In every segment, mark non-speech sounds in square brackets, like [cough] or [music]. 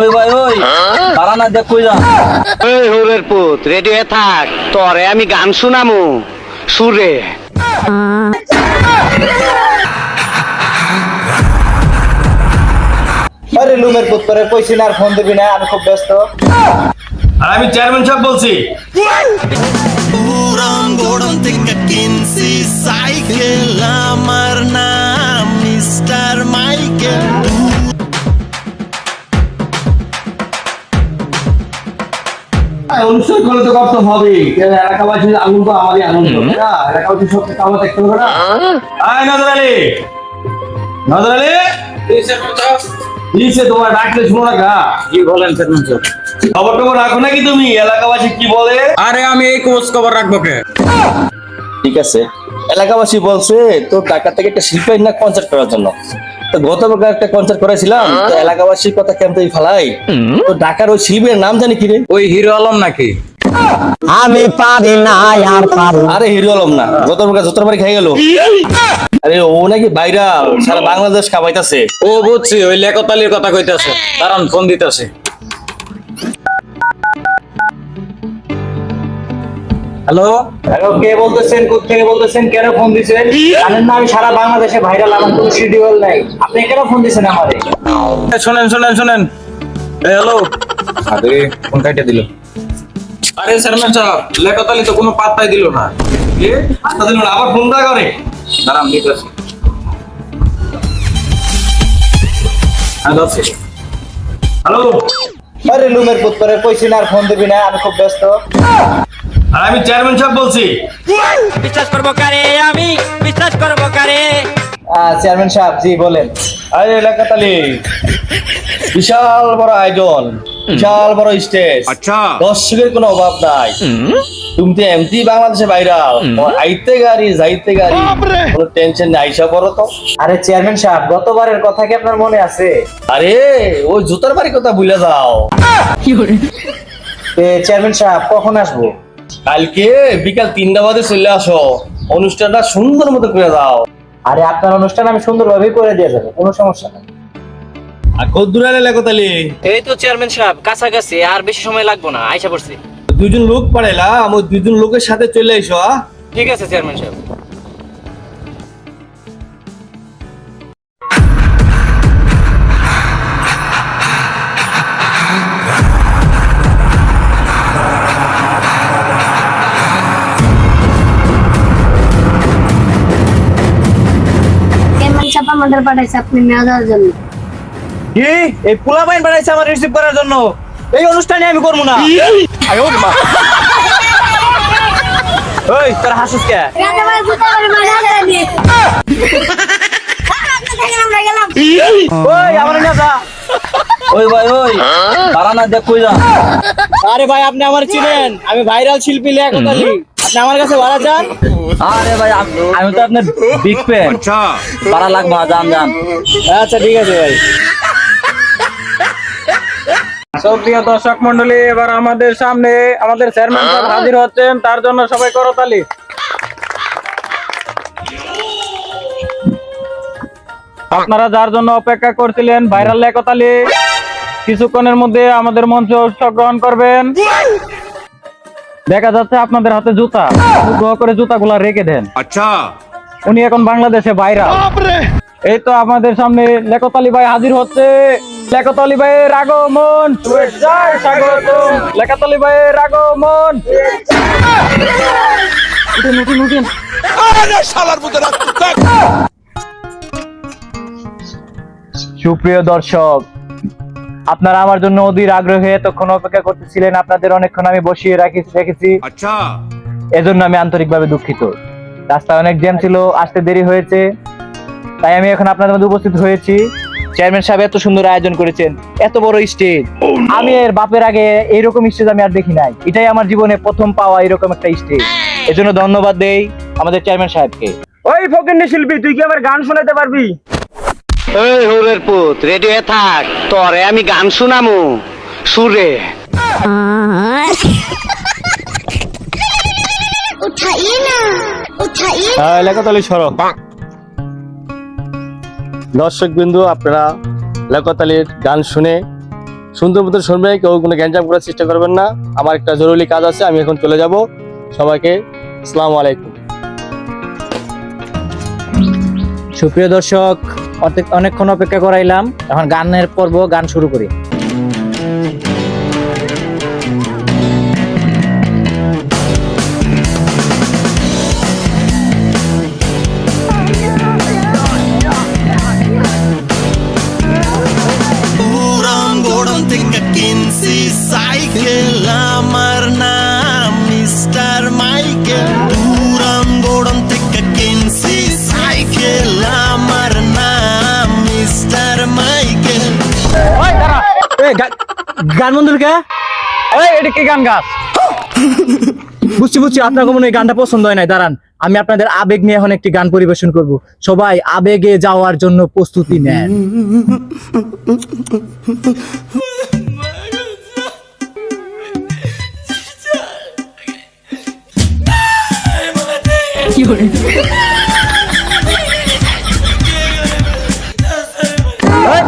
ওই ভাই ওই। পারা দেখ কই যা ওই হুরের পুত রেডি হয়ে থাক। তরে আমি গান শুনামু। সুরে আরে লুমের পুত্তরে কইছি না আর ফোন দিবি না আমি খুব ব্যস্ত। আর আমি চেয়ারম্যান সাহেব বলছি। সাইকেল আমার নাম অনুষ্ঠান করলে তো করতে হবে এলাকাবাসীর আনন্দ আমারই আনন্দ না? এলাকাবাসীর সব কামা দেখতে হবে না? আয় নজর আলী নজর আলী নিচে তোমার ডাকলে শুনো না গা। কি বলেন খবর টবর রাখো নাকি তুমি? এলাকাবাসী কি বলে? আরে আমি এই খোঁজ খবর রাখব কে? ঠিক আছে। এলাকাবাসী বলছে তো ঢাকা থেকে একটা শিল্পী না কনসার্ট করার জন্য? তো একটা কনসার্ট করেছিলাম তো এলাকাবাসীর কথা কেমতেই ফালাই? তো ঢাকার ওই শিল্পীর নাম জানি কি রে? ওই হিরো আলম নাকি? আমি পারি না আর পারি আরে হিরো আলম না বাড়ি খাই গেল। আরে ও নাকি বাইরা সারা বাংলাদেশ খাবাইতাছে। ও বুঝছি ওই লেকতালির কথা কইতাছে কারণ ফোন দিতেছে। হ্যালো হ্যালো কে বলতেছেন? কোথা থেকে বলতেছেন? কেন ফোন দিছেন? জানেন না আমি সারা বাংলাদেশে ভাইরাল আমার কোনো শিডিউল নাই। আপনি কেন ফোন দিছেন আমারে? শুনেন শুনেন শুনেন। হ্যালো আরে ফোন কাটে দিল। আরে চেয়ারম্যান সাহেব লেকতালি তো কোনো পাত্তাই দিল না। কি? আচ্ছা দিন আবার ফোন দা করে। দাঁড়ান দিতেছে হ্যাঁ যাচ্ছে। হ্যালো আরে লুমের পুত্তরে কইছি না আর ফোন দিবি না আমি খুব ব্যস্ত। আর আমি চেয়ারম্যান সাহেব বলছি। বিশ্বাস করব কারে? আমি বিশ্বাস করব কারে? চেয়ারম্যান সাহেব জি বলেন। আরে এলাকাতালি বিশাল বড় আয়োজন বিশাল বড় স্টেজ আচ্ছা। দর্শকের কোনো অভাব নাই। তুমি তো বাংলাদেশে বাইরাল আইতে গাড়ি যাইতে গাড়ি। কোনো টেনশন নাই আইসা পড়ো তো। আরে চেয়ারম্যান সাহেব গতবারের কথা কি আপনার মনে আছে? আরে ওই জুতার বাড়ির কথা ভুলে যাও। এ, চেয়ারম্যান সাহেব কখন আসব? কালকে বিকাল তিনটা বাদে চলে আসো। অনুষ্ঠানটা সুন্দর মতো করে দাও। আরে আপনার অনুষ্ঠান আমি সুন্দরভাবেই করে দিয়ে যাব কোনো সমস্যা নেই। আর আলে লেকতালি এই তো চেয়ারম্যান সাহেব কাছাকাছি আর বেশি সময় লাগবো না আইসা পড়ছি। দুজন লোক পাড়াইলাম ওই দুজন লোকের সাথে চলে আইসো? ঠিক আছে চেয়ারম্যান সাহেব। আমাদের পাঠাইছে আপনি মেয়া দেওয়ার জন্য। কি? এই পোলা বাইন বানাইছে আমার রিসিভ করার জন্য। এই অনুষ্ঠানে আমি করব না। আয় ওর মা। ওই তোর হাসিস কে? ওই আমার না যা। ওই ভাই ওই। পারা না দেখ কই যা আরে ভাই আপনি আমার চিনেন। আমি ভাইরাল শিল্পী লেখালি আপনি আমার কাছে ভাড়া চান? আরে ভাই আমি তো আপনার বিগ ফ্যান পারা লাগবে না যান যান আচ্ছা ঠিক আছে ভাই। সুপ্রিয় দর্শক মন্ডলী এবার আমাদের সামনে আমাদের চেয়ারম্যান সাহেব হাজির হচ্ছেন। তার জন্য সবাই করতালি। আপনারা যার জন্য অপেক্ষা করছিলেন ভাইরাল লেকতালি কিছুক্ষণের মধ্যে আমাদের মঞ্চে অংশগ্রহণ করবেন। দেখা যাচ্ছে আপনাদের হাতে জুতা। অনুগ্রহ করে জুতাগুলা রেখে দেন। আচ্ছা। উনি এখন বাংলাদেশে ভাইরাল। এই তো আমাদের সামনে লেকতালি ভাই হাজির হচ্ছে। লেকতালি ভাইয়ের আগমন। স্বাগতম। লেকতালি ভাইয়ের আগমন। উঠেন উঠেন উঠেন। সুপ্রিয় দর্শক আপনারা আমার জন্য অধীর আগ্রহে এতক্ষণ অপেক্ষা করতেছিলেন। আপনাদের অনেকক্ষণ আমি বসিয়ে রাখি রেখেছি। আচ্ছা। এজন্য আমি আন্তরিকভাবে দুঃখিত। রাস্তা অনেক জ্যাম ছিল আসতে দেরি হয়েছে। তাই আমি এখন আপনাদের মধ্যে উপস্থিত হয়েছি। চেয়ারম্যান সাহেব এত সুন্দর আয়োজন করেছেন এত বড় স্টেজ। আমি এর বাপের আগে এইরকম স্টেজ আমি আর দেখি নাই। এটাই আমার জীবনে প্রথম পাওয়া এরকম একটা স্টেজ। এজন্য ধন্যবাদ দেই আমাদের চেয়ারম্যান সাহেবকে। ওই ফকিন্নি শিল্পী তুই কি আবার গান শোনাতে পারবি? ওই হুরের পুত রেডি হয়ে থাক। তরে আমি গান শুনামু। সুরে। না হ্যাঁ লেখাতলি দর্শক বিন্দু আপনারা লেখাতলির গান শুনে সুন্দর মতো শুনবে কেউ কোনো গ্যাঞ্জাম করার চেষ্টা করবেন না। আমার একটা জরুরি কাজ আছে আমি এখন চলে যাব। সবাইকে আসসালামু আলাইকুম। সুপ্রিয় দর্শক অনেকক্ষণ অপেক্ষা করাইলাম। এখন গানের পর্ব গান শুরু করি। গান বন্ধুর কে? এটা কি গান গাছ? বুঝছি বুঝছি আপনার মনে হয় এই গানটা পছন্দ হয় নাই। দাঁড়ান আমি আপনাদের আবেগ নিয়ে এখন একটি গান পরিবেশন করব। সবাই আবেগে যাওয়ার জন্য প্রস্তুতি নেন। ওই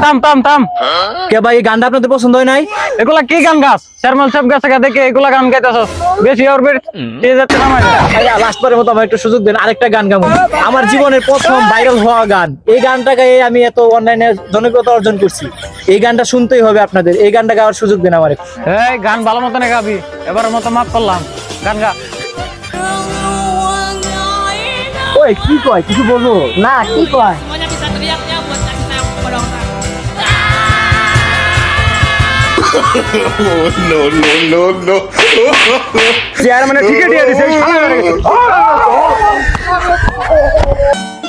থাম থাম থাম কে ভাই এই গানটা আপনাদের পছন্দ হয় নাই এগুলা কি গান গাছ চেয়ারম্যান সাহেব গেছে গা দেখে এগুলা গান গাইতেছস বেশি ওর বের কে যাচ্ছে না আমার লাস্ট বারের মতো আমার একটু সুযোগ দেন আরেকটা গান গাবো আমার জীবনের প্রথম ভাইরাল হওয়া গান এই গানটা গায়ে আমি এত অনলাইনে জনপ্রিয়তা অর্জন করছি এই গানটা শুনতেই হবে আপনাদের এই গানটা গাওয়ার সুযোগ দেন আমার এই গান ভালো মতন গাবি এবার মতো মাফ করলাম গান গা ওই কি কয় কিছু বলব না কি কয় চেয়ারম্যানের টিকিট দিয়ে দিছে এই শালা। [laughs]